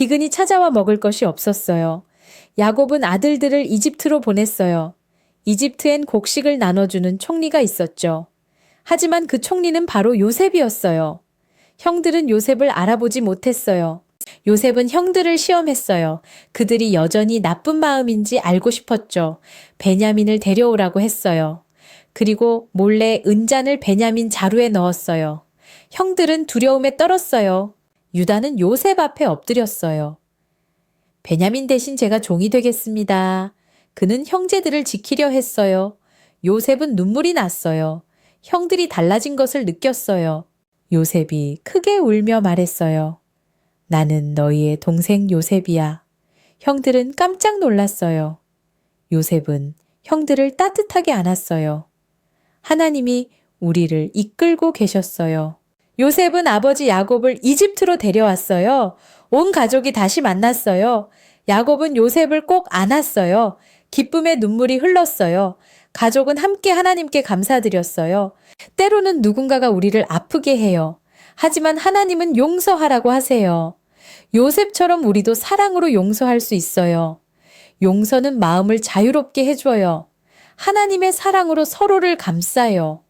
기근이 찾아와 먹을 것이 없었어요. 야곱은 아들들을 이집트로 보냈어요. 이집트엔 곡식을 나눠주는 총리가 있었죠. 하지만 그 총리는 바로 요셉이었어요. 형들은 요셉을 알아보지 못했어요. 요셉은 형들을 시험했어요. 그들이 여전히 나쁜 마음인지 알고 싶었죠. 베냐민을 데려오라고 했어요. 그리고 몰래 은잔을 베냐민 자루에 넣었어요. 형들은 두려움에 떨었어요. 유다는 요셉 앞에 엎드렸어요. 베냐민 대신 제가 종이 되겠습니다. 그는 형제들을 지키려 했어요. 요셉은 눈물이 났어요. 형들이 달라진 것을 느꼈어요. 요셉이 크게 울며 말했어요. 나는 너희의 동생 요셉이야. 형들은 깜짝 놀랐어요. 요셉은 형들을 따뜻하게 안았어요. 하나님이 우리를 이끌고 계셨어요. 요셉은 아버지 야곱을 이집트로 데려왔어요. 온 가족이 다시 만났어요. 야곱은 요셉을 꼭 안았어요. 기쁨의 눈물이 흘렀어요. 가족은 함께 하나님께 감사드렸어요. 때로는 누군가가 우리를 아프게 해요. 하지만 하나님은 용서하라고 하세요. 요셉처럼 우리도 사랑으로 용서할 수 있어요. 용서는 마음을 자유롭게 해줘요. 하나님의 사랑으로 서로를 감싸요.